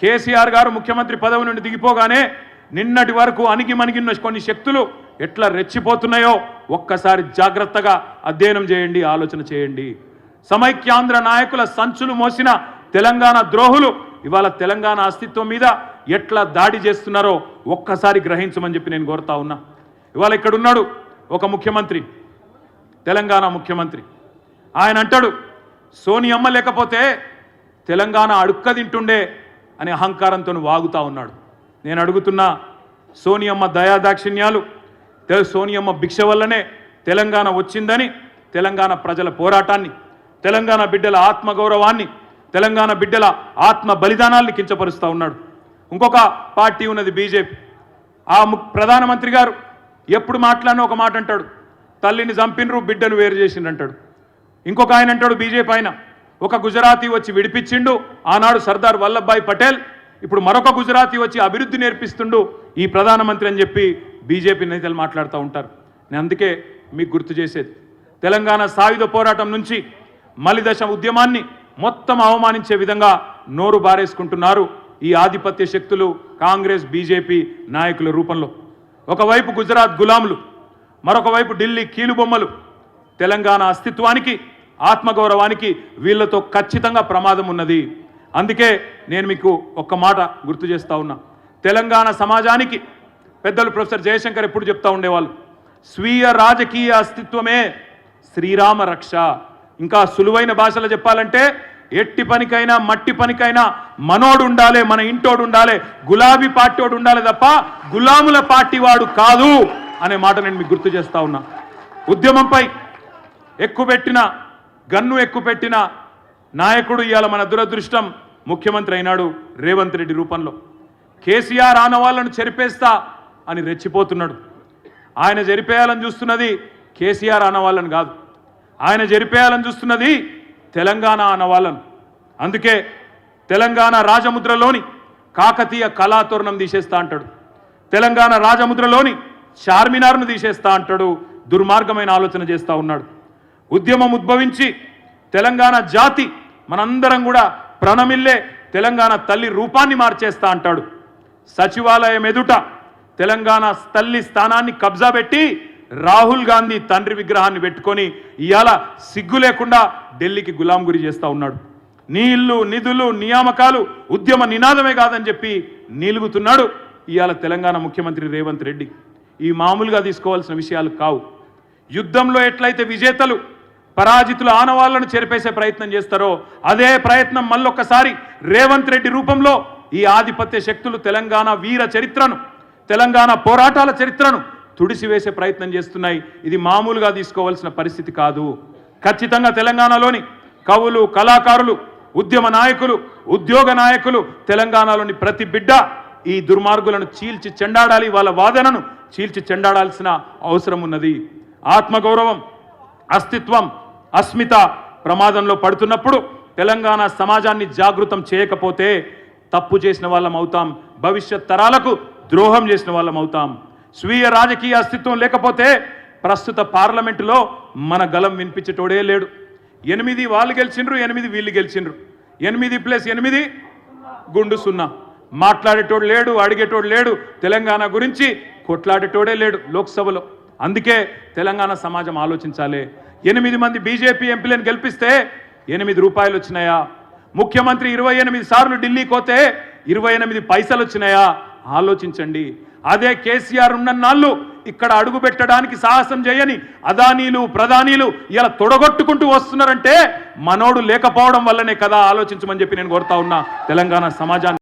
కేసీఆర్ గారు ముఖ్యమంత్రి పదవి నుండి దిగిపోగానే నిన్నటి వరకు అణిగి మణిగిన కొన్ని శక్తులు ఎట్లా రెచ్చిపోతున్నాయో ఒక్కసారి జాగ్రత్తగా అధ్యయనం చేయండి ఆలోచన చేయండి. సమైక్యాంధ్ర నాయకుల సంచులు మోసిన తెలంగాణ ద్రోహులు ఇవాళ తెలంగాణ అస్తిత్వం మీద ఎట్లా దాడి చేస్తున్నారో ఒక్కసారి గ్రహించమని చెప్పి నేను కోరుతా ఉన్నా. ఇవాళ ఇక్కడ ఉన్నాడు ఒక ముఖ్యమంత్రి తెలంగాణ ముఖ్యమంత్రి. ఆయన అంటాడు సోనియమ్మ లేకపోతే తెలంగాణ అడుక్క తింటుండే అనే అహంకారంతో వాగుతా ఉన్నాడు. నేను అడుగుతున్నా సోనియమ్మ దయాదాక్షిణ్యాలు సోనియమ్మ భిక్ష వల్లనే తెలంగాణ వచ్చిందని తెలంగాణ ప్రజల పోరాటాన్ని తెలంగాణ బిడ్డల ఆత్మగౌరవాన్ని తెలంగాణ బిడ్డల ఆత్మ బలిదానాల్ని కించపరుస్తూ ఉన్నాడు. ఇంకొక పార్టీ ఉన్నది బీజేపీ. ఆ ము- ప్రధానమంత్రి గారు ఎప్పుడు మాట్లాడినా ఒక మాట అంటాడు. తల్లిని చంపినరు బిడ్డను వేరు చేసిండు అంటాడు ఇంకొక ఆయన అంటాడు బీజేపీ ఆయన. ఒక గుజరాతీ వచ్చి విడిపించిండు. ఆనాడు సర్దార్ వల్లభాయ్ పటేల్ ఇప్పుడు మరొక గుజరాతీ వచ్చి అభివృద్ధి నేర్పిస్తుండు. ఈ ప్రధానమంత్రి అని చెప్పి బీజేపీ నేతలు మాట్లాడుతూ ఉంటారు. నేను అందుకే మీకు గుర్తు చేసేది. తెలంగాణ సాయుధ పోరాటం నుంచి మలిదశ ఉద్యమాన్ని మొత్తం అవమానించే విధంగా నోరు బారేసుకుంటున్నారు ఈ ఆధిపత్య శక్తులు కాంగ్రెస్ బీజేపీ నాయకుల రూపంలో. ఒకవైపు గుజరాత్ గులాములు మరొకవైపు ఢిల్లీ కీలుబొమ్మలు. తెలంగాణ అస్తిత్వానికి ఆత్మగౌరవానికి వీళ్ళతో ఖచ్చితంగా ప్రమాదం ఉన్నది. అందుకే నేను మీకు ఒక్క మాట గుర్తు చేస్తూ ఉన్నా. తెలంగాణ సమాజానికి పెద్దలు ప్రొఫెసర్ జయశంకర్ ఎప్పుడు చెప్తా ఉండేవాళ్ళు స్వీయ రాజకీయ అస్తిత్వమే శ్రీరామ రక్ష. ఇంకా సులువైన భాషలో చెప్పాలంటే ఎట్టి పనికైనా మట్టి పనికైనా మనోడు ఉండాలి మన ఇంటోడు ఉండాలి గులాబీ పార్టీోడు ఉండాలి తప్ప గులాముల పార్టీ వాడు కాదు అనే మాట నేను మీకు గుర్తు చేస్తా ఉన్నా. ఉద్యమంపై ఎక్కుపెట్టిన గన్ను ఎక్కుపెట్టిన నాయకుడు ఇవాళ మన దురదృష్టం ముఖ్యమంత్రి అయినాడు రేవంత్ రెడ్డి రూపంలో. కేసీఆర్ ఆనవాళ్ళను చెరిపేస్తా అని రెచ్చిపోతున్నాడు. ఆయన జరిపేయాలని చూస్తున్నది కేసీఆర్ ఆనవాళ్ళని కాదు. ఆయన జరిపేయాలని చూస్తున్నది తెలంగాణ ఆనవాళ్ళను అందుకే తెలంగాణ రాజముద్రలోని కాకతీయ కళాతోరణం తీసేస్తా అంటాడు. తెలంగాణ రాజముద్రలోని చార్మినార్ను తీసేస్తా అంటాడు. దుర్మార్గమైన ఆలోచన చేస్తా ఉన్నాడు. ఉద్యమం ఉద్భవించి తెలంగాణ జాతి మనందరం కూడా ప్రణమిల్లే తెలంగాణ తల్లి రూపాన్ని మార్చేస్తా అంటాడు. సచివాలయం ఎదుట తెలంగాణ తల్లి స్థానాన్ని కబ్జా పెట్టి రాహుల్ గాంధీ తండ్రి విగ్రహాన్ని పెట్టుకొని ఇవాళ సిగ్గు లేకుండా ఢిల్లీకి గులాం గురి చేస్తా ఉన్నాడు. నీళ్ళు నిధులు నియామకాలు ఉద్యమ నినాదమే కాదని చెప్పి నీలుగుతున్నాడు ఇవాళ తెలంగాణ ముఖ్యమంత్రి రేవంత్ రెడ్డి. ఈ మామూలుగా తీసుకోవాల్సిన విషయాలు కావు. యుద్ధంలో ఎట్లయితే విజేతలు పరాజితుల ఆనవాళ్ళను చెరిపేసే ప్రయత్నం చేస్తారో అదే ప్రయత్నం మళ్ళొక్కసారి రేవంత్ రెడ్డి రూపంలో ఈ ఆధిపత్య శక్తులు తెలంగాణ వీర చరిత్రను తెలంగాణ పోరాటాల చరిత్రను తుడిసివేసే ప్రయత్నం చేస్తున్నాయి. ఇది మామూలుగా తీసుకోవాల్సిన పరిస్థితి కాదు. ఖచ్చితంగా తెలంగాణలోని కవులు కళాకారులు ఉద్యమ నాయకులు ఉద్యోగ నాయకులు తెలంగాణలోని ప్రతి బిడ్డ ఈ దుర్మార్గులను చీల్చి చెండాడాలి వాళ్ళ వాదనను చీల్చి చెండాడాల్సిన అవసరం ఉన్నది. ఆత్మగౌరవం అస్తిత్వం అస్మిత ప్రమాదంలో పడుతున్నప్పుడు తెలంగాణ సమాజాన్ని జాగృతం చేయకపోతే తప్పు చేసిన వాళ్ళం అవుతాం. భవిష్యత్ తరాలకు ద్రోహం చేసిన వాళ్ళం అవుతాం. స్వీయ రాజకీయ అస్తిత్వం లేకపోతే ప్రస్తుత పార్లమెంటులో మన గలం వినిపించేటోడే లేడు. ఎనిమిది వాళ్ళు గెలిచిండ్రు ఎనిమిది వీళ్ళు గెలిచిండ్రు. ఎనిమిది ప్లస్ ఎనిమిది గుండు సున్నా. మాట్లాడేటోడు లేడు అడిగేటోడు లేడు. తెలంగాణ గురించి కొట్లాడేటోడే లేడు లోక్సభలో. అందుకే తెలంగాణ సమాజం ఆలోచించాలి. ఎనిమిది మంది బీజేపీ ఎంపీలను గెలిపిస్తే ఎనిమిది రూపాయలు వచ్చినాయా? ముఖ్యమంత్రి ఇరవై ఎనిమిది సార్లు ఢిల్లీకి పోతే ఇరవై ఎనిమిది పైసలు వచ్చినాయా? ఆలోచించండి. అదే కేసీఆర్ ఉన్నన్నాళ్ళు ఇక్కడ అడుగు పెట్టడానికి సాహసం చేయని అదానీలు ప్రధానీలు ఇలా తొడగొట్టుకుంటూ వస్తున్నారంటే మనోడు లేకపోవడం వల్లనే కదా ఆలోచించమని చెప్పి నేను కోరుతా ఉన్నా. తెలంగాణ సమాజాన్ని